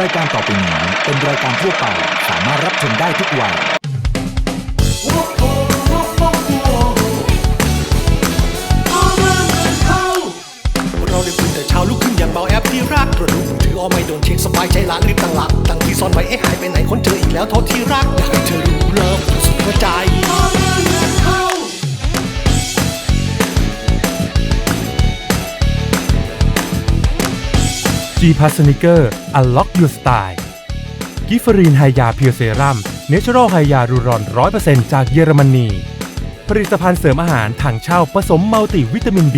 รายการต่อไปนี้เป็นรายการทั่วไปสามารถรับชมได้ทุกวัย เราได้ฟื้นแต่เช้าลุกขึ้นอย่างเบาแอปที่รักตรวจดูมือถือเอาไม่โดนเช็คสบายใจละรีบตั้งหลักตั้งที่ซ่อนไว้เอ๊ะหายไปไหนคนเจออีกแล้วโทษที่รักอยากให้เธอรู้เลิฟสุดหัวใจ G p a s s n i c e r Unlock Your Style กิฟรีนไฮยาเพียวเซรัมเนเชอรัลไฮยารูรอน100%จากเยอรมนี ผลิตภัณฑ์เสริมอาหารถังเช่าผสมมัลติวิตามิน B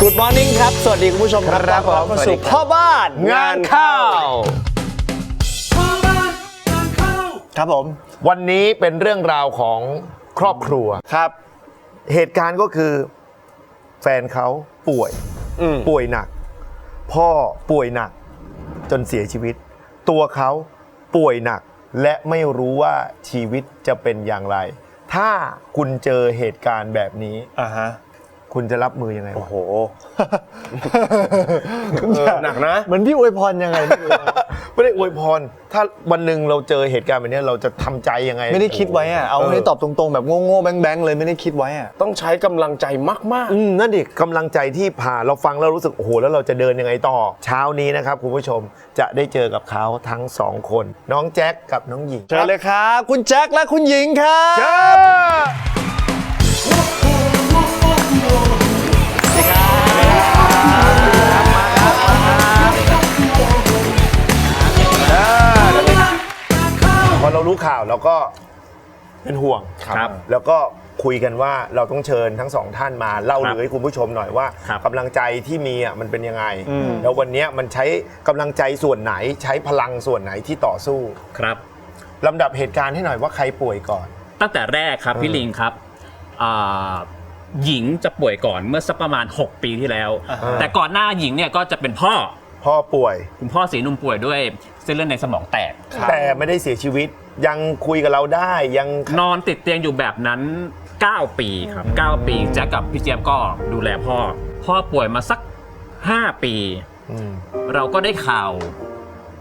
กูดมอร์นิ่งครับ สวัสดีคุณผู้ชมครับผมเข้าสวัสสู่ดีครับ พ่อบ้านงานเข้า ครับผม วันนี้เป็นเรื่องราวของครอบครัว ครับ เหตุการณ์ก็คือแฟนเขาป่วย อืมป่วยหนัก พ่อป่วยหนัก จนเสียชีวิต ตัวเขาป่วยหนัก และไม่รู้ว่าชีวิตจะเป็นอย่างไร ถ้าคุณเจอเหตุการณ์แบบนี้ อ่าฮะ คุณจะรับมือยังไงโอ้วะโหหนักนะ เหมือนพี่อวยพรยังไงไม่รู้ ไม่ได้อวยพร ถ้าวันหนึ่งเราเจอเหตุการณ์แบบนี้เราจะทำใจยังไงไม่ได้คิดไว้อะเอาให้ตอบตรงๆ แบบโง่ๆแบงค์ๆเลยไม่ได้คิดไว้อะต้องใช้กำลังใจมาก อืมนั่นดิกำลังใจที่ผ่านเราฟังแล้วรู้สึกโอ้โหแล้วเราจะเดินยังไงต่อ เช้านี้นะครับคุณผู้ชมจะได้เจอกับเขาทั้งสองคน น้องแจ็คกับน้องหญิงเชิญเลยครับคุณแจ็คและคุณหญิงครับเชิญพอ รารู้ข่าวเราก็เป็นห่วงครับ แล้วก็คุยกันว่าเราต้องเชิญทั้งสองท่านมาเล่าครับเรื่องให้คุณผู้ชมหน่อยว่าครับกำลังใจที่มีอะมันเป็นยังไง แล้ววันเนี้ยมันใช้กำลังใจส่วนไหนใช้พลังส่วนไหนที่ต่อสู้ครับลำดับเหตุการณ์ให้หน่อยว่าใครป่วยก่อน ตั้งแต่แรกครับพี่ลิงครับอ่าหญิงจะป่วยก่อนเมื่อสักประมาณ 6 ปีที่แล้วอ่าฮะแต่ก่อนหน้าหญิงเนี่ยก็จะเป็นพ่อพ่อป่วย คุณพ่อสีนุ่มป่วยด้วยเส้นเลือดในสมองแตก แต่ไม่ได้เสียชีวิตยังคุยกับเราได้ยังนอนติดเตียงอยู่แบบนั้น 9 ปีครับ 9 ปีแจ็คกับพี่เจี๊ยบก็ดูแลพ่อ พ่อป่วยมาสัก 5 ปี อืมเราก็ได้ข่าว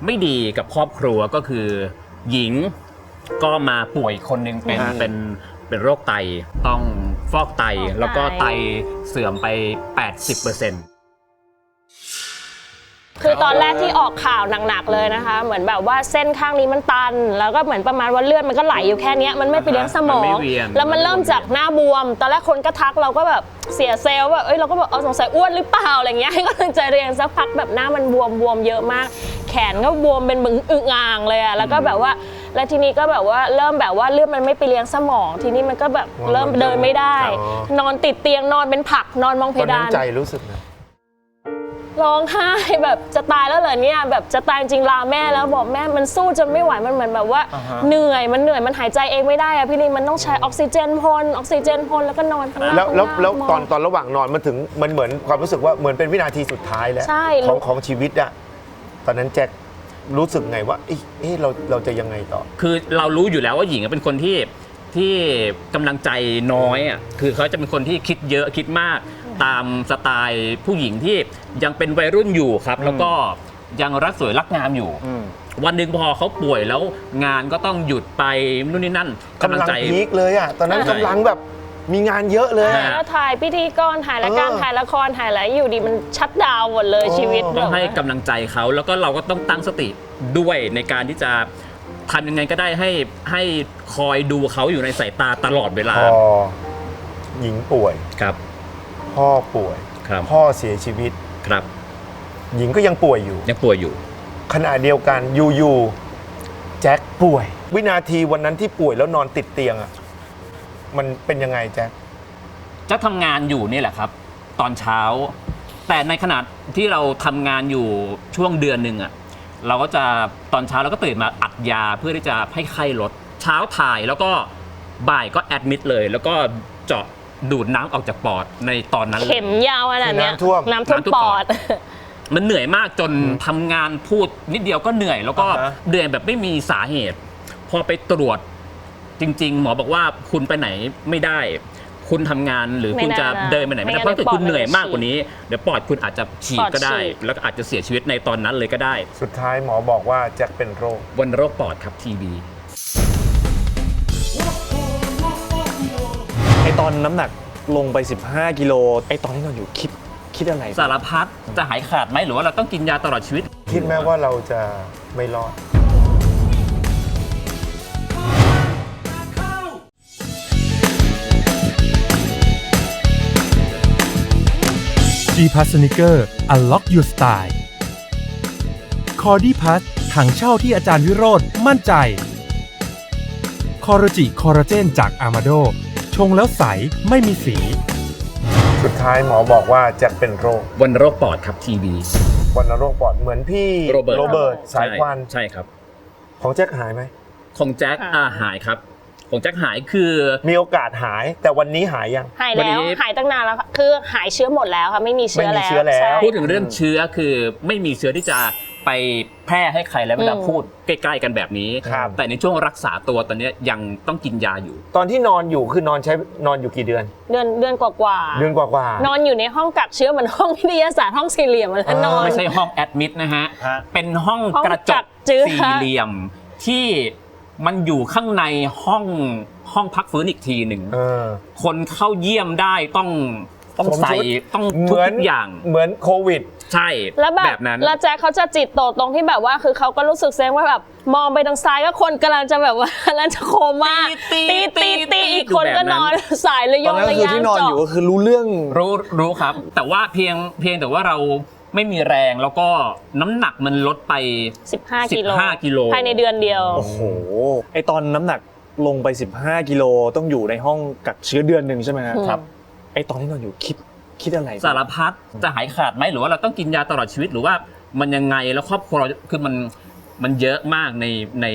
ไม่ดีกับครอบครัวก็คือหญิงก็มาป่วยคนหนึ่งเป็นเป็นเป็นโรคไตต้องฟอกไตแล้วก็ไตเสื่อมไป 80% คือตอนแรกที่ออกข่าวหนักๆเลยนะคะ เหมือนแบบว่าเส้นข้างนี้มันตัน แล้วก็เหมือนประมาณว่าเลือดมันก็ไหลอยู่แค่เนี้ยมันไม่ไปเลี้ยงสมอมันไม่ง เวียน แล้วมันเริ่มจากหน้าบวม ตอนแรกคนก็ทักเราก็แบบเสียเซลล์แบบเอ้ยเราก็แบบเอาสงสัยอ้วนหรือเปล่าอะไรเงี้ยให้กำลังใจเรียนสักพักแบบหน้ามันบวมบวมเยอะมาก แขนก็บวมเป็นบึงอึงอ่างเลยอะแล้วก็แบบว่า แล้วทีนี้ก็แบบว่าเริ่มแบบว่าเลือดมันไม่ไปเลี้ยงสมอง ทีนี้มันก็แบบเริ่มเดินไม่ได้ อ๋อ นอนติดเตียงนอนเป็นผักนอนมองเพตอนนั้ดานนใจรู้สึกไง ร้องไห้แบบจะตายแล้วเหรอเนี่ยแบบจะตายจริงลาแม่แล้วบอกแม่มันสู้จนไม่ไหวมันเหมือนแบบว่าเหนื่อยมันเหนื่อยมันหายใจเองไม่ได้อะพี่ลิงมันต้องใช้ออกซิเจนพ่นออกซิเจนพ่นแล้วก็นอนข้างล่างแล้วแล้วข้างางแล้วมงตอนตอนระหว่างนอนมันถึงมันเหมือนความรู้สึกว่าเหมือนเป็นวินาทีสุดท้ายแล้ว ใช่ ของลูกของชีวิตอะตอนนั้นแจ็ครู้สึกไงว่าเอ๊ะเอ๊ะเราเราจะยังไงต่อ คือเรารู้อยู่แล้วว่าหญิงเป็นคนที่ที่กำลังใจน้อยอะคือเขาจะเป็นคนที่คิดเยอะคิดมาก ตามสไตล์ผู้หญิงที่ยังเป็นวัยรุ่นอยู่ครับ แล้วก็ยังรักสวยรักงามอยู่วันหนึ่งพอเขาป่วยแล้วงานก็ต้องหยุดไปนู่นนี่นั่นกำลังใจ พีคเลยอะตอนนั้นใช่กำลังแบบมีงานเยอะเลยใช่อะแล้วถ่ายพิธีกรถ่ายรายการเออ ถ่ายละครถ่ายอะไรอยู่ดีมันชัดดาวน์หมดเลยโอ้ชีวิตต้องให้แบบกำลังใจเขาแล้วก็เราก็ต้องตั้งสติด้วยในการที่จะทำยังไงก็ได้ให้ให้คอยดูเขาอยู่ในสายตาตลอดเวลาพอหญิงป่วย ครับ พ่อป่วย ครับ พ่อเสียชีวิต ครับหญิงก็ยังป่วยอยู่ ยังป่วยอยู่ ขณะเดียวกันอยู่ๆแจ็คป่วย วินาทีวันนั้นที่ป่วยแล้วนอนติดเตียงอะมันเป็นยังไงแจ็ค จะทำงานอยู่นี่แหละครับ ตอนเช้า แต่ในขณะที่เราทำงานอยู่ช่วงเดือนหนึ่งอะเราก็จะตอนเช้าเราก็ตื่นมาอัดยาเพื่อที่จะให้ไข้ลดเช้าถ่ายแล้วก็บ่ายก็แอดมิดเลย แล้วก็เจาะ ดูดน้ำออกจากปอดในตอนนั้นเลย เข็มยาวขนาดเนี้ยคือน้ำท่วม น้ำท่วมน้ำท่วมปปออด ด มันเหนื่อยมากจนทำงานพูดนิดเดียวก็เหนื่อย แล้วก็อ่าฮะ เหนื่อยแบบไม่มีสาเหตุพพอไปตรวจจริง ๆ หมอบอกว่าคุณไปไหนไม่ได้ คุณทำงานหรือคุณจะไม่ได้นะเดินไปไหนไม่ได้ไม่งั้นเพราะถ้าเกิดคุณเหนื่อยมากปอดกว่านี้เดี๋ยวปอดคุณอาจจะฉีกปอดก็ได้ ฉีก แล้วก็อาจจะเสียชีวิตในตอนนั้นเลยก็ได้ สุดท้ายหมอบอกว่าแจ็คเป็นโรค วันโรคปอดครับทีบี ไอตอนน้ำหนักลงไป 15 กิโลไอตอนที่นอนอยู่คิดคิดอะไร สารพัดจะหายขาดไหมหรือว่าเราต้องกินยาตลอดชีวิต คิดไหมว่าเราจะไม่รอด G p a s s Sneaker Unlock Your Style คอดี้พัสถังเช่าที่อาจารย์วิโรธมั่นใจ คอร์จิคอร์เจนจากอามาโด ชงแล้วใสไม่มีสี สุดท้ายหมอบอกว่าแจ็คเป็นโรควันโรคปอดครับทีบีวันโรคปอดเหมือนพี่โรเบิร์ตโรเบิร์ตสายควันใช่ครับ ของแจ็คหายไหมของแจ็คอาหายครับของแจ็คหายคือมีโอกาสหายแต่วันนี้หายยังหายวันแล้วนี้หายตั้งนานแล้วค่ะคือหายเชื้อหมดแล้วค่ะไม่มีเชื้อไม่มีแล้วเชื้อแล้วใช่พูดถึงเรื่องเชื้อคือไม่มีเชื้อที่จะ ไปแพร่ให้ใครแล้วเวลาอืมพูดใกล้ๆกันแบบนี้ครับแต่ในช่วงรักษาตัวตอนเนี้ยยังต้องกินยาอยู่ ตอนที่นอนอยู่คือนอนใช้นอนอยู่กี่เดือน เดือนเดือนกว่าๆเดือนกว่าๆนอนอยู่ในห้องกักเชื้อเหมือนห้องวิทยาศาสตร์ห้องสี่เหลี่ยมแล้วอ่านอนไม่ใช่ห้องแอดมิดนะฮะฮะเป็นห้องห้องกระจกักกเชื้อสี่เหลี่ยมที่มันอยู่ข้างในห้องห้องพักฟื้นอีกทีหนึ่งเออคนเข้าเยี่ยมได้ต้องต้องสมใส่ชุดต้องเหทุกมือนอย่างเหมือนโควิด ใช่แล้วแบบนั้นแล้วแจ็คเขาจะจิตโตตรงที่แบบว่า คือเขาก็รู้สึกเซ็งว่าแบบมองไปทางซ้ายก็คนกำลังจะแบบว่ากำลังจะโคม่าตีตีตีอีกคนก็นอนสายระยตอนงนั้นระคือายที่นอนอยู่เจาะก็คือรู้เรื่อง รู้รู้ครับ แต่ว่าเพียงเพียงแต่ว่าเราไม่มีแรงแล้วก็น้ำหนักมันลดไป 15กิโล15กิโล ภายในเดือนเดียว โอ้โห ไอตอนน้ำหนักลงไป 15 กิโลต้องอยู่ในห้องกักเชื้อเดือนหนึ่งใช่ไหมฮะครับไอตอนที่นอนอยู่คิด คิดอะไรสารพัดจะหายขาดไหมหรือว่าเราต้องกินยาตลอดชีวิตหรือว่ามันยังไงแล้วครอบครัวเราคือมันมันเยอะมากในใน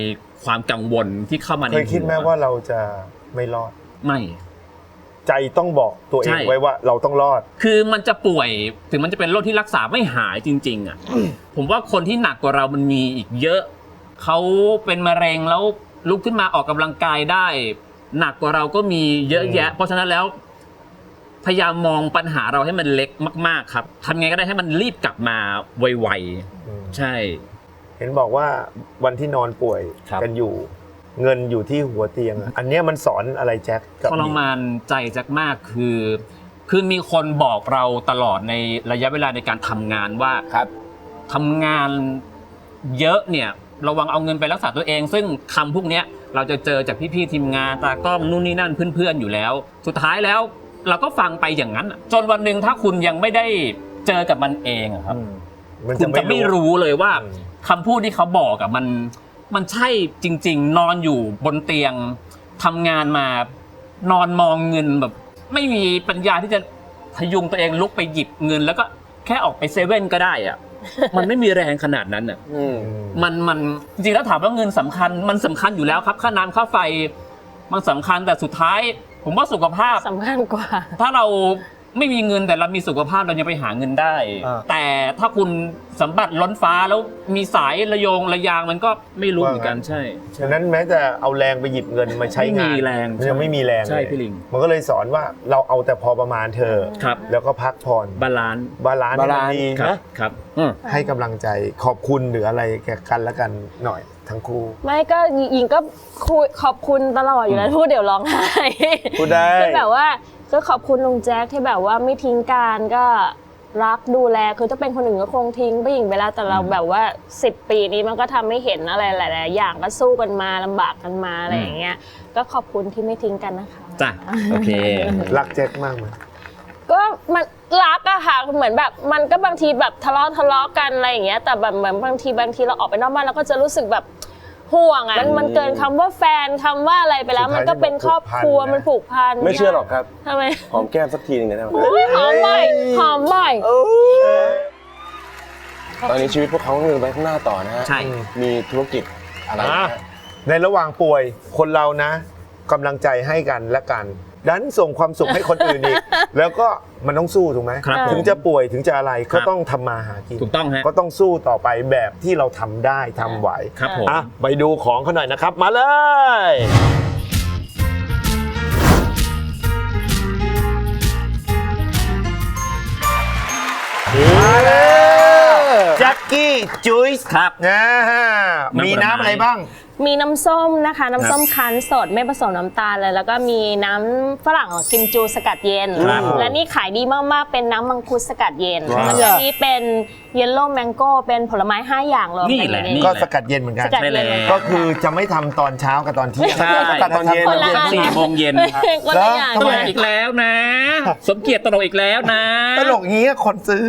ความกังวลที่เข้ามาในเคยคิดไหมว่าเราจะไม่รอดไม่ ใจต้องบอกตัวเอใช่งไว้ว่าเราต้องรอด คือมันจะป่วยถึงมันจะเป็นโรคที่รักษาไม่หายจริง ๆ อะ ผมว่าคนที่หนักกว่าเรามันมีอีกเยอะเขาเป็นมะเร็งแล้วลุกขึ้นมาออกกำลังกายได้ หนักกว่าเราก็มีเยอะแยะ เพราะฉะนั้นแล้ว พยายามมองปัญหาเราให้มันเล็กมาก ๆ ครับทำไงก็ได้ให้มันรีบกลับมาไวอืมๆใช่ เห็นบอกว่าวันที่นอนป่วยครับ กันอยู่ เงินอยู่ที่หัวเตียงอะอันเนี้ยมันสอนอะไรแจ็คกับทรมานใจจักมากคือ คือมีคนบอกเราตลอดในระยะเวลาในการทำงานว่าครับ ทำงานเยอะเนี่ยระวังเอาเงินไปรักษาตัวเอง ซึ่งคำพวกเนี้ยเราจะเจอจากพี่ๆทีมงานตากล้องนู่นนี่นั่นเพื่อนๆอยู่แล้ว สุดท้ายแล้ว เราก็ฟังไปอย่างนั้นอะจนวันหนึ่งถ้าคุณยังไม่ได้เจอกับมันเองอะครับ มันคุณจะไม่รู้เลยว่าอืม คำพูดที่เขาบอกอะมันมันใช่จริง ๆ นอนอยู่บนเตียงทำงานมานอนมองเงินแบบ ไม่มีปัญญาที่จะพยุงตัวเองลุกไปหยิบเงิน แล้วก็แค่ออกไปเซเว่นก็ได้อะมันไม่มีแรงขนาดนั้นอะ อืม มันมันจริงๆแล้วถามว่าเงินสำคัญมันสำคัญอยู่แล้วครับ ค่าน้ำค่าไฟมันสำคัญแต่สุดท้าย ผมว่าสุขภาพ สำคัญกว่า ถ้าเราไม่มีเงินแต่เรามีสุขภาพเรายังไปหาเงินได้ อ่า แต่ถ้าคุณสมบัติล้นฟ้าแล้วมีสายระโยงระยางมันก็ไม่รู้เหมือนกันใช่ ฉะนั้นแม้จะเอาแรงไปหยิบเงินมาใช้งานไม่มีแรงมันยังไม่มีแรงใช่เลยพี่ลิง มันก็เลยสอนว่าเราเอาแต่พอประมาณเธอ ครับ แล้วก็พักผ่อนบาลานซ์บาลานซ์ให้มันดีครับ นะครับอืม ให้กำลังใจขอบคุณหรืออะไรแก่กันและกันหน่อย ทั้งคู่ ไม่ก็หญิงก็คุยขอบคุณตลอดอยู่แล้วพูดเดี๋ยวร้องไห้พูดได้ก็แบบว่าก็ขอบคุณลุงแจ็คที่แบบว่าไม่ทิ้งการก็รักดูแลคือถ้าเป็นคนอื่นก็คงทิ้งไปหญิงไปแล้วแต่เราแบบว่า 10 ปีนี้มันก็ทำให้เห็นอะไรหลายๆอย่างก็สู้กันมาลำบากกันมาอะไรอย่างเงี้ยก็ขอบคุณที่ไม่ทิ้งกันนะคะจ้ะโอเค รักแจ็คมากไหม ก็มันรักอะค่ะเหมือนแบบมันก็บางทีแบบทะเลาะทะเลาะกันอะไรอย่างเงี้ยแต่แบบเหมือนบางทีบางทีเราออกไปนอกบ้านเราก็จะรู้สึกแบบห่วงอะมันมันเกินคำว่าแฟนคำว่าอะไรไปแล้ว มันก็เป็นครอบครัวมันผูกพันไม่เชื่อหรอกครับ ทำไมหอมแก้มสักทีหนึงได้ไหมอุ๊ยหอมบ่อยหอมบ่อย ตอนนี้ชีวิตพวกเขาต้องเดินไปข้างหน้าต่อนะฮะใช่ มีธุรกิจอะไรนะฮะ ในระหว่างป่วยคนเรานะ กำลังใจให้กันและกัน ดันส่งความสุขให้คนอื่นอีก แล้วก็มันต้องสู้ถูกไหมครับผมถึงจะป่วยถึงจะอะไรครัก็บต้องทำมาหากินถูกต้องฮะ ก็ต้องสู้ต่อไปแบบที่เราทำได้ทำไหวครับผม อะไปดูของเขาหน่อยนะครับ มาเลย มาเลยแจ็คกี้จุ๊ยส์ครับนะฮะน้ำผลไม้มีน้ำอะไรบ้าง มีน้ำส้มนะคะ น้ำส้มคั้นสดไม่ผสมน้ำตาลเลย แล้วก็มีน้ำฝรั่งกิมจูสกัดเย็น ครับและนี่ขายดีมากๆ เป็นน้ำมังคุดสกัดเย็น ว้าวแล้วก็นี่เป็นเยลโล่แมงโก้เป็นผลไม้ 5 อย่างรวมนี่กันแหละอยู่ในนี่ก็สกัดเย็นเหมือนกัน สกัดเย็นใช่แล้วก็คือจะไม่ทำตอนเช้ากับตอนเที่ยงใช่สกัดตอนเย็น คนละอัน สี่โมงเย็นคนละอย่างทำตไมลกอีกแล้วนะ สมเกียรติตลกอีกแล้วนะ ตลกอย่างนี้คนซื้อ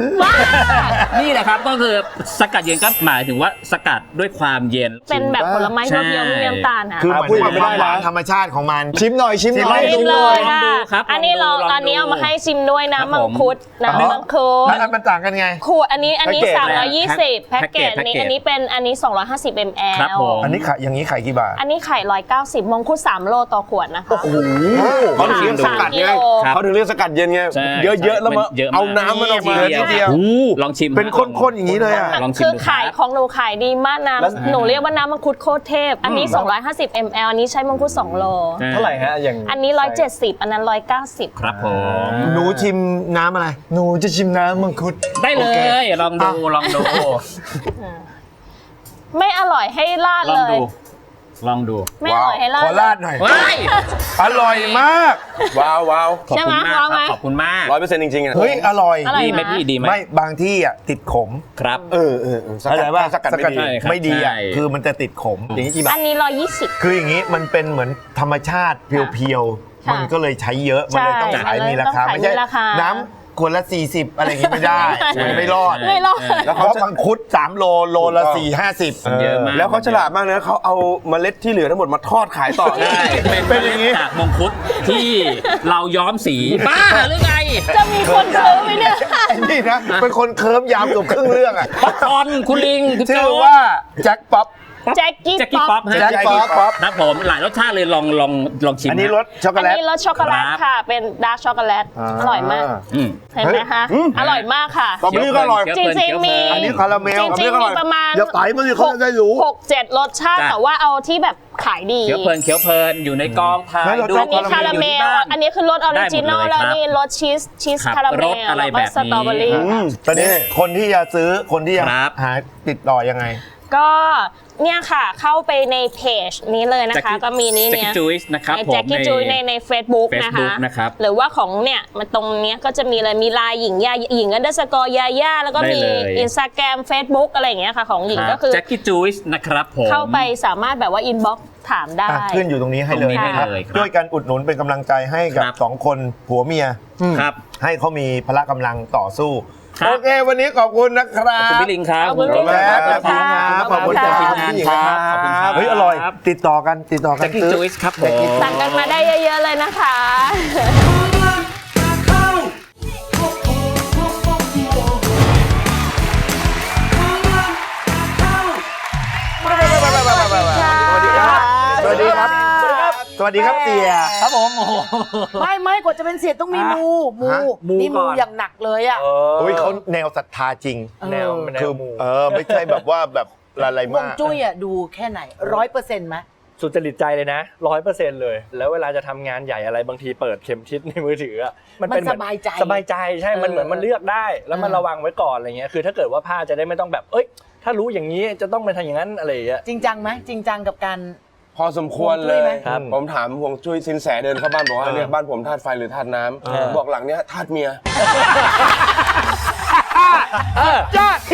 นี่แหละครับก็คือสกัดเย็นก็หมายถึงว่าสกัดด้วยความเย็น เป็นแบบผลไม้ใช่เพียวๆไม่มีน้ำตาลค่ะคืออะเหมือนพูดอย่างความไม่ได้หวานนะธรรมชาติของมัน ชิมหน่อยชิมหน่อยชิมเลยลองค่ะดูครับอันนี้เราลองดูตอนนี้เอามาให้ชิมด้วยน้ำมังคุดครับผมน้ำมังคุดแล้วมันต่างกันไงขวดอันนี้อันนี้แพ็กเกจ320แพ็กเกจแพ็กเกจนี้อันนี้เป็นอันนี้ 250 ml ครับผมอันนี้ขายอย่างนี้ขายกี่บาท อันนี้ไข่190มงคุด3โลต่อขวดนะคะเขาถึงเรียกสกัดไงสามกิโลเขาถึงเรียกสกัดเย็นไงใช่เยอะๆแล้วมาเยอะมากเอาน้ำมันออกมาเยอะทีเดียวโอ้ลองชิมเป็นข้นๆอย่างนี้เลยอะลองชิมคือดูขายของหนูขายดีมากนะแล้วหนูเรียกว่าน้ำมังคุดโคตรเทพ อันนี้ 250 ml อันนี้ใช้มังคุด2โล เท่าไหร่ฮะอย่างอันนี้ 170 อันนั้น 190 ครับผม หนูชิมน้ำอะไร หนูจะชิมน้ำมังคุด ได้เลย ลองดูลองดู ไม่อร่อยให้ราดลอเลงยดู ลองดูไม่อร่อยให้ราดขอลาดหน่อย ว้ายอร่อยมากว้าวว้าวขอบใช่คุไหมณมากพร้อมคไหมรับขอบคุณมากร้อยเปอร์เซ็นต์จริงๆอะเฮ้ยอร่อยอร่อยดีไหมพี่ดีไหมไม่บางที่อะติดขมครับ เออเออเออสเข้ากัใจดว่าสกัดไม่ดีใช่ครับไม่ดีอะใช่คือมันจะติดขมอย่างนี้กี่บาอัทนนี้120คืออย่างนี้มันเป็นเหมือนธรรมชาติเพียวๆค่ะมันก็เลยใช้เยอะมันเลยต้องใช่ขายมีราคาต้องขายไม่ใช่มีรา คาน้ำขวดละ 40 อะไรอย่างงี้ไม่ได้ใช่มันไม่รอด ไม่รอด แล้วเขามังคุด 3 โล โลละ4 50เยอะมากแล้วเขาฉลาดมากนะเขาเอาเมล็ดที่เหลือทั้งหมดมาทอดขายต่อใช่เป็นเป็นอย่างนี้ จากมงคุดที่เราย้อมสีบ้าหรือไงจะมีคนซื้อไหมเนี่ยไอ้นี่นะ เป็นคนเคิร์มยาวเกือบครึ่งเรื่องอะ ป๊อปคอร์นคุณลิงคุณชื่อโจ๊ก ว่าแจ็คป๊อป แจ็คกี้แจ็คกี้ป๊อปฮะแจ็คกี้ป๊อป ครับผมหลายรสชาติเลยลองลองลองชิมอันนี้รสช็อกโกอันแลต นี้รสช็อกโกแลตครับค่ะ เป็นดาร์กช็อกโกแลตอร่อยมากอืม เห็นไหมคะอร่อยมากค่ะสตรอเบอรี่ก็อร่อยเคี้วจเพลินริงๆมี อันนี้คาราเมลจริงๆมีประมาณ อย่าไต่มันสิเขาจะได้รู้ หกเจ็ดรสชาติจ้ะ แต่ว่าเอาที่แบบขายดีเคี้ยวเพลินเคี้ยวเพลินอยู่ในกองถ่ายไม่เราดูชอับนนี้คาราเมอยู่ที่ลบ้นอันนี้คือรสออริจินอลได้หมดเลยแล้วครับนี่รสชีสชีสครับคาราเมรลสอะไรแล้วก็แบบนี้สตรอเบอรี่ อืมตอนนี้คนที่จะซื้อคนที่จะครับ หาติดต่อยังไง ก็ เนี่ยค่ะเข้าไปในเพจนี้เลยนะคะ Jackie- ก็มีนี่ Jackie เนี่ย Juice นะครับผมแจ็คกี้ในจุ้ยในใน Facebook นะคะ Facebook นะครับหรือว่าของเนี่ยมันตรงเนี้ยก็จะมีเลยมีไลน์หญิงยาหญิงอันเดอร์สกอร์ยาย่าแล้วก็มีได้เลยอินสตาแกรม Facebook อะไรอย่างเงี้ยค่ะของหญิงก็คือแจ็คกี้จูสนะครับผมเข้าไปสามารถแบบว่าอินบ็อกถามได้อะขึ้นอยู่ตรงนี้ให้เลยตรงนี้ให้นะครับเลยครับด้วยการอุดหนุนเป็นกำลังใจให้กับครับสองคนผัวเมียครับให้เขามีพละกำลังต่อสู้ครับ โอเค วันนี้ขอบคุณนะครัขอบคุณบพี่ลิงครับขอบคุณขอบแจ๊คคและรับทีมงานขอบคุณขอบทีคุณมค่ะงานครับขอบคุณครับเฮ้ยอร่อย ติดต่อกันติดต่อกัแจ็นคกี้ซื้อจูสครับผมสั่งกันมาได้เยอะๆเลยนะคะ สวัสดีครับเสีย ครับผมโอ้โห ไม่ไม่กว่าจะเป็นเสียต้องมีมูมูฮะมูนี่ก่มูอน อย่างหนักเลยอะ โอ้ยเขาแนวศรัทธาจริงแนวแนคือวหมูเออไม่ใช่แบบว่าแบบอะไรวมางกจุ้ยอะดูแค่ไหนร้อยเปอร์เซ็นต์ไหมสุจริตใจเลยนะร้อยเปอร์เซ็นต์เลย แล้วเวลาจะทำงานใหญ่อะไรบางทีเปิดเข็มทิศในมือถืออะมันเป็นเหมือนมันสบายใจ สบายใจใช่ มันเหมือนเออมันเลือกได้ แล้วมันเออ ระวังไว้ก่อนอะไรเงี้ย คือถ้าเกิดว่าผ้าจะได้ไม่ต้องแบบ เอ้ย ถ้ารู้อย่างนี้จะต้องไปทำอย่างนั้นอะไรอย่างเงี้ย จริงจังไหมจริงจังกับการ พอสมควรเลห่วงจุ้ยไหมยครับผมถามห่วงจุ้ยสินแสเดินเข้าบ้านบอกว่าเออเนี่ยบ้านผมธาตุไฟหรือธาตุน้เออำบอกหลังเนี้ยธาตุเมีย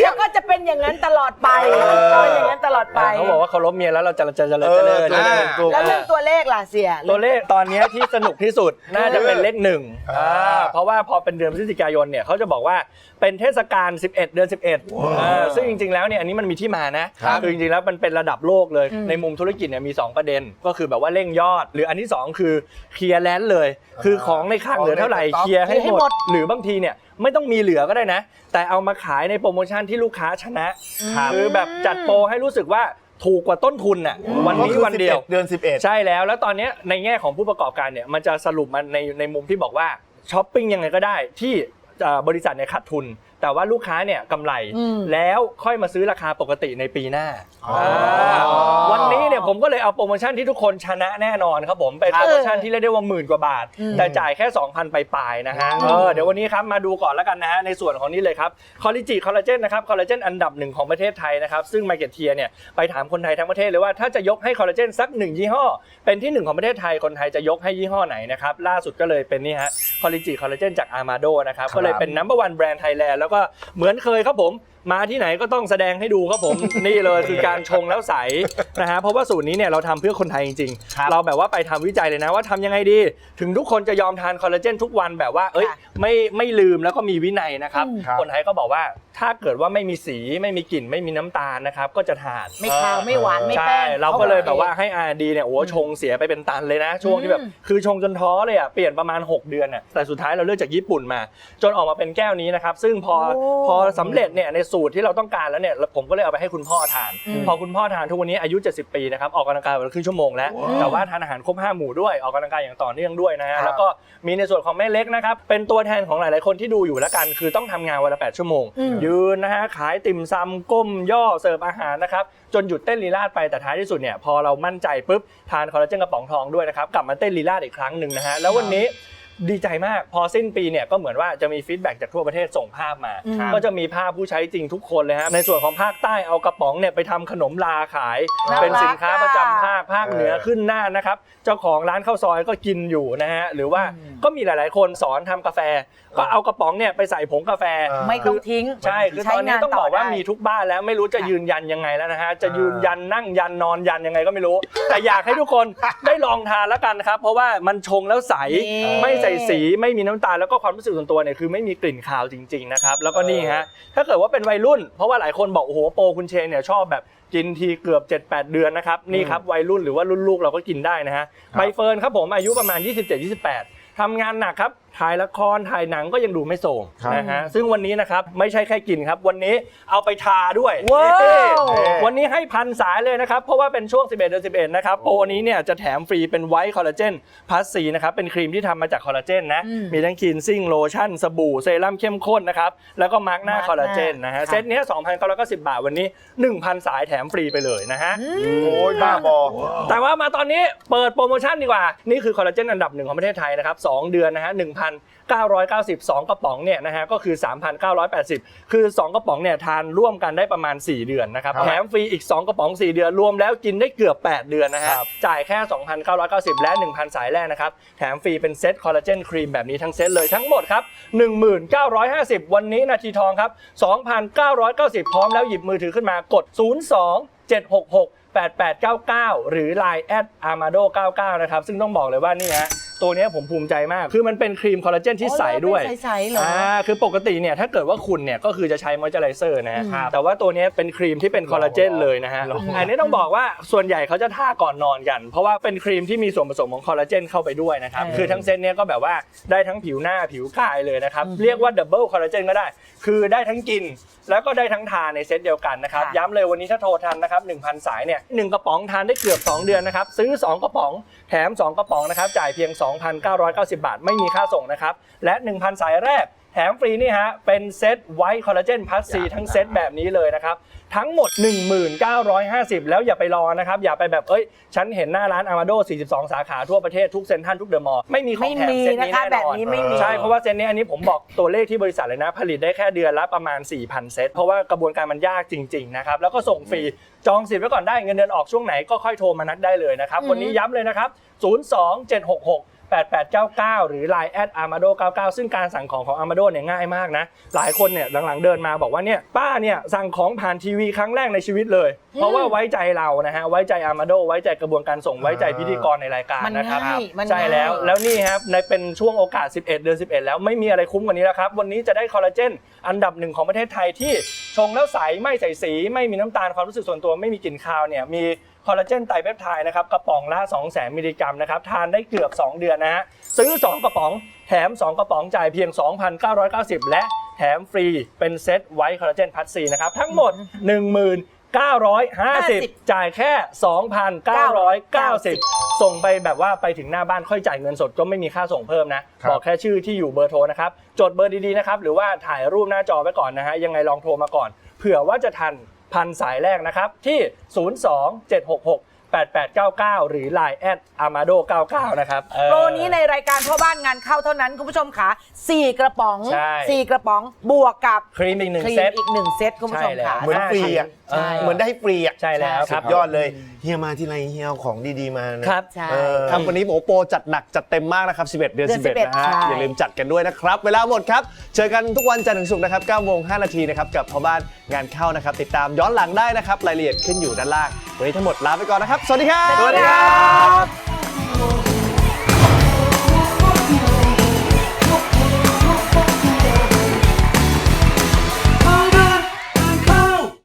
แล้วก็จะเป็นอย่างนั้นตลอดไปเป็นอย่างนั้นตล อดไป เขาบอกว่าเคารพเมียแล้วเราจะจะจะจะเอจะอเลิศเออถูก แล้วเรื่องตัวเลขล่ะเสีย ตัวเลขตอนเนี้ยที่สนุกที่สุด น่าจะเป็นเลขหนึ่งอ่าเพราะว่าพอเป็นเดือนพฤศจิกายนเนี่ยเขาจะบอกว่าเป็นเทศกาล 11 เดือน 11อ่าซึ่งจริงๆแล้วเนี่ยอันนี้มันมีที่มานะครับคือจริงๆแล้วมันเป็นระดับโลกเลยอืมในมุมธุรกิจเนี่ยมี 2 ประเด็น ก็คือแบบว่าเร่งยอด หรืออันที่ 2 คือเคลียร์แลนด์เลย คือของในคลังเหลือเท่าไหร่ของในสต็อกเคลียร์ให้หมด หรือบางทีเนี่ย ไม่ต้องมีเหลือก็ได้นะ แต่เอามาขายในโปรโมชั่นที่ลูกค้าชนะคือแบบจัดโปรให้รู้สึกว่าถูกกว่าต้นทุนน่ะวันนี้ก็คือวันเดียว11เดือน 11 ใช่แล้ว แล้วตอนเนี้ยในแง่ของผู้ประกอบการเนี่ยมันจะสรุปมาในในมุมที่บอกว่าช้อปปิ้งยังไงก็ได้ที่เอ่อบริษัทเนี่ยขาดทุน แต่ว่าลูกค้าเนี่ยกำไรแล้วค่อยมาซื้อราคาปกติในปีหน้าาวันนี้เนี่ยผมก็เลยเอาโปรโมชั่นที่ทุกคนชนะแน่นอนครับผมเป็นโปรโมชั่นที่เรียกได้ว่าหมื่นกว่าบาท แต่จ่ายแค่ 2,000 ไปปลายๆนะฮะเออเดี๋ยววันนี้ครับมาดูก่อนแล้วกันนะฮะในส่วนของนี้เลยครับคอลลิจิคอลลาเจนนะครับคอลลาเจนอันดับหนึ่งของประเทศไทยนะครับซึ่งมาเก็ตเทียเนี่ยไปถามคนไทยทั้งประเทศเลยว่าถ้าจะยกให้คอลลาเจนสักหนึ่งยี่ห้อ เป็นที่หนึ่งของประเทศไทยคนไทยจะยกให้ยี่ห้อไหนนะครับล่าสุดก็เลยเป็นนี่ฮะคอลลิจิคอลลาเจนจากอามาโดนะครับก็เลยเป็นนัมเบอร์วันแบรนด์ไทยแลนด์แล้วว่าเหมือนเคยครับผมมาที่ไหนก็ต้องแสดงให้ดูครับผม นี่เลยคือการชงแล้วใสนะฮะเพราะว่าสูตรนี้เนี่ยเราทำเพื่อคนไทยจริงครับๆเราแบบว่าไปทำวิจัยเลยนะว่าทำยังไงดี ถึงทุกคนจะยอมทานคอลลาเจนทุกวันแบบว่าเอ้ยค่ะไม่ไม่ลืมแล้วก็มีวินัยนะครับ ครับ คนไทยก็บอกว่าถ้าเกิดว่าไม่มีสีไม่มีกลิ่นไม่มีน้ำตาลนะครับก็จะทาน ไม่คาวไม่หวานไม่ใช่แป้งเราก็เลยแบบว่าให้อาดีเนี่ยโอ้ชงเสียไปเป็นตันเลยนะ ช่วงที่แบบคือชงจนท้อเลยอะเปลี่ยนประมาณ 6 เดือนอะแต่สุดท้ายเราเลือกจากญี่ปุ่นมา จนออกมาเป็นแก้วนี้นะครับ ซึ่งพอโอ้ พอสำเร็จเนี่ยในสูตรที่เราต้องการแล้วเนี่ยผมก็เลยเอาไปให้คุณพ่อทาน พอคุณพ่อทานทุกวันนี้อายุ 70 ปีนะครับออกกำลังกายวันละครึ่งชั่วโมงแล้วแต่ว่าทานอาหารครบ5หมู่ด้วยออกกำลังกายอย่างต่อเนื่องด้วยนะฮะแล้วก็มีในส่วนของแม่เล็กนะครับเป็นตัวแทนของหลาย ๆ คนที่ดูอยู่แล้วกัน คือต้องทำงานวันละ8ชั่วโมง ยืนนะฮะขายติ่มซำก้มย่อเสิร์ฟอาหารนะครับจนหยุดเต้นลีลาดไปแต่ท้ายที่สุดเนี่ยพอเรามั่นใจปุ๊บทานคอลลาเจนกระป๋องทองด้วยนะครับกลับมาเต้นลีลาดอีกครั้งหนึ่งนะฮะแล้ววันนี้ ดีใจมากพอสิ้นปีเนี่ยก็เหมือนว่าจะมีฟีดแบ็กจากทั่วประเทศส่งภาพมาก็จะมีภาพผู้ใช้จริงทุกคนเลยฮะในส่วนของภาคใต้เอากระป๋องเนี่ยไปทำขนมลาขาย น่ารักเป็นสินค้าประจำภาคภาคเออเหนือขึ้นหน้านะครับ เจ้าของร้านข้าวซอยก็กินอยู่นะฮะหรือว่าก็มีหลาย ๆ คนสอนทำกาแฟ ก็เอากระป๋องเนี่ยไปใส่ผงกาแฟไม่ต้องทิ้ง ใช่ คือตอนนี้ต้องบอกว่าได้มีทุกบ้านแล้วไม่รู้จะยืนยันยังไงแล้วนะฮะ จะยืนยันนั่งยันนอนยันยังไงก็ไม่รู้ แต่อยากให้ทุกคนได้ลองทานแล้วกันนะครับ เพราะว่ามันชงแล้วใส นี่ ไม่ใส่สีไม่มีน้ำตาลแล้วก็ความรู้สึกส่วนตัวเนี่ยคือไม่มีกลิ่นคาวจริงๆนะครับแล้วก็นี่ฮะถ้าเกิดว่าเป็นวัยรุ่น เพราะว่าหลายคนบอกโอ้โหโปรคุณเชนเนี่ยชอบแบบกินทีเกือบ 7-8 เดือนนะครับนี่ครับวัยรุ่นหรือว่ารุ่นลูกเราก็กินได้นะฮะใบเฟิร์นครับผมอายุประมาณ 27-28ทำงานหนักครับถ่ายละครถ่ายหนังก็ยังดูไม่โทรมครับนะฮะซึ่งวันนี้นะครับไม่ใช่แค่กินครับ วันนี้เอาไปทาด้วยว้าวเอ๊ะวันนี้ให้พันสายเลยนะครับ เพราะว่าเป็นช่วง 11 เดือน 11 นะครับ โปรนี้เนี่ยจะแถมฟรีเป็นไวท์คอลลาเจนพลัสซีนะครับ เป็นครีมที่ทำมาจากคอลลาเจนนะมีทั้งคลีนซิ่งโลชั่น สบู่เซรั่มเข้มข้นนะครับ แล้วก็มาร์กหน้ามาร์กหน้า คอลลาเจนนะฮะค่ะเซตเนี้ย2,990 บาทวันนี้ 1,000 สายแถมฟรีไปเลยนะฮะ โอ้ยบ้าบอ แต่ว่ามาตอนนี้เปิดโปรโมชั่นดีกว่า นี่คือคอลลาเจนอันดับหนึ่งของประเทศไทยนะครับ 2 เดือนนะฮะ1,992กระป๋องเนี่ยนะฮะก็คือ 3,980 คือ 2 กระป๋องเนี่ยทานร่วมกันได้ประมาณ 4 เดือนนะครับครับแถมฟรีอีก 2 กระป๋อง 4 เดือน รวมแล้วกินได้เกือบ 8 เดือนนะฮะครับ จ่ายแค่ 2,990 และ 1,000 สายแรกนะครับ แถมฟรีเป็นเซตคอลลาเจนครีมแบบนี้ทั้งเซตเลยทั้งหมดครับ 1950 วันนี้นาทีทองครับ 2,990 พร้อมแล้วหยิบมือถือขึ้นมากด 02 766 8899 หรือ Line แอด armado 99 นะครับ ซึ่งต้องบอกเลยว่านี่ฮะ ตัวเนี้ยผมภูมิใจมาก คือมันเป็นครีมคอลลาเจนที่ใสด้วยอ๋อเป็นใสๆเหรออ่าคือปกติเนี่ยถ้าเกิดว่าคุณเนี่ยก็คือจะใช้มอยเจอไรเซอร์นะฮะแต่ว่าตัวเนี้ยเป็นครีมที่เป็นคอลลาเจนเลยนะฮะอันนี้ต้องบอกว่าส่วนใหญ่เขาจะท่าก่อนนอนกัน เพราะว่าเป็นครีมที่มีส่วนผสมของคอลลาเจนเข้าไปด้วยนะครับคือทั้งเซตเนี้ยก็แบบว่าได้ทั้งผิวหน้าผิวกายเลยนะครับเรียกว่าดับเบิลคอลลาเจนก็ได้ คือได้ทั้งกิน แล้วก็ได้ทั้งทานในเซตเดียวกันนะครับค่ะย้ำเลยวันนี้ถ้าโทรทันนะครับ1,000 สายเนี่ยหนึ่งกระป๋องทานได้เกือบ 2 เดือนนะครับซื้อ 2 กระป๋อง แถม 2 กระป๋องนะครับจ่ายเพียง 2,990 บาท ไม่มีค่าส่งนะครับและ 1,000 สายแรก แถมฟรีนี่ฮะ เป็นเซตไวท์คอลลาเจนพัสซีทั้งเซตแบบนี้เลยนะครับ ทั้งหมด 1950 แล้วอย่าไปรอนะครับ อย่าไปแบบเอ้ย ฉันเห็นหน้าร้านอามาโด 42 สาขาทั่วประเทศทุกเซ็นทรัลทุกเดอะมอลล์ไม่มีของไม่แถมมีเซตนะนี้คะแน่แบบนอนนี้ไม่มีใช่ เพราะว่าเซตนี้อันนี้ผมบอกตัวเลขที่บริษัทเลยนะ ผลิตได้แค่เดือนละประมาณ 4,000 เซตเพราะว่ากระบวนการมันยากจริงๆนะครับแล้วก็ส่งฟรีจองสิทธิ์ไว้ก่อนได้เงินเดือนออกช่วงไหนก็ค่อยโทรมานัดได้เลยนะครับวันนี้ย้ำเลยนะครับ 02766 8899 หรือ Line แอด armado 99 ซึ่งการสั่งของของ armado เนี่ยง่ายมากนะ หลายคนเนี่ยหลังๆเดินมาบอกว่าเนี่ยป้าเนี่ยสั่งของผ่านทีวีครั้งแรกในชีวิตเลย เพราะว่าไว้ใจเรานะฮะไว้ใจ armado ไว้ใจกระบวนการส่งไว้ใจพิธีกรในรายการมันนะครับง่ายมันใช่แล้วง่ายแล้วนี่ครับในเป็นช่วงโอกาส 11 เดือน 11 แล้วไม่มีอะไรคุ้มกว่านี้แล้วครับ วันนี้จะได้คอลลาเจนอันดับหนึ่งของประเทศไทยที่ชงแล้วใสไม่ใส่สี ไม่มีน้ำตาลความรู้สึกส่วนตัวไม่มีกลิ่นคาวเนี่ยมีคอลลาเจนไตรเปปไทด์นะครับกระป๋องละ 2 0 0 0 0 0 มิลลิกรัมนะครับทานได้เกือบ 2 เดือนนะฮะซื้อ 2 กระป๋องแถม 2 กระป๋องจ่ายเพียง 2,990 และแถมฟรีเป็นเซตไวท์คอลลาเจนพัทซีนะครับทั้งหมด1 0 0 0 950 จ่ายแค่ 2,990 ส่งไปแบบว่าไปถึงหน้าบ้านค่อยจ่ายเงินสดก็ไม่มีค่าส่งเพิ่มนะ ครับ บอกแค่ชื่อที่อยู่เบอร์โทรนะครับ จดเบอร์ดีๆนะครับ หรือว่าถ่ายรูปหน้าจอไว้ก่อนนะฮะ ยังไงลองโทรมาก่อน เผื่อว่าจะทันพันสายแรกนะครับ ที่ 02766 8899 หรือ Line แอด amado 99นะครับเออ โปรนี้ในรายการพ่อบ้านงานเข้าเท่านั้นคุณผู้ชมค่ะ4กระป๋อง ใช่ 4 กระป๋องบวกกับครีมอีกหนึ่งครีเซมตอีกหนึ่งเซตคุณผู้ชมค่ะเหมือนฟรีอะ ใช่ เหมือนได้ฟรีอะใช่แล้วคสุรับ ดยอดเลยเฮียมาที่ไรเฮียเอาของดีๆมานะครับ ใช่ เออ ครับวันนี้โอโปรจัดหนักจัดเต็มมากนะครับ 11 เดือน เดือน11 นะฮะ ใช่ อย่าลืมจัดกันด้วยนะครับ เวลาหมดครับ เจอกันทุกวันจันทร์ถึงศุกร์นะครับ9โมง5นาทีนะครับ กับพ่อบ้านงานเข้านะครับ ติดตามย้อนหลังได้นะครับ รายละเอียดขึ้นอยู่ด้านล่าง วันนี้ทั้งหมดลาไปก่อนนะครับ สวัสดีครับ สวัสดีครับ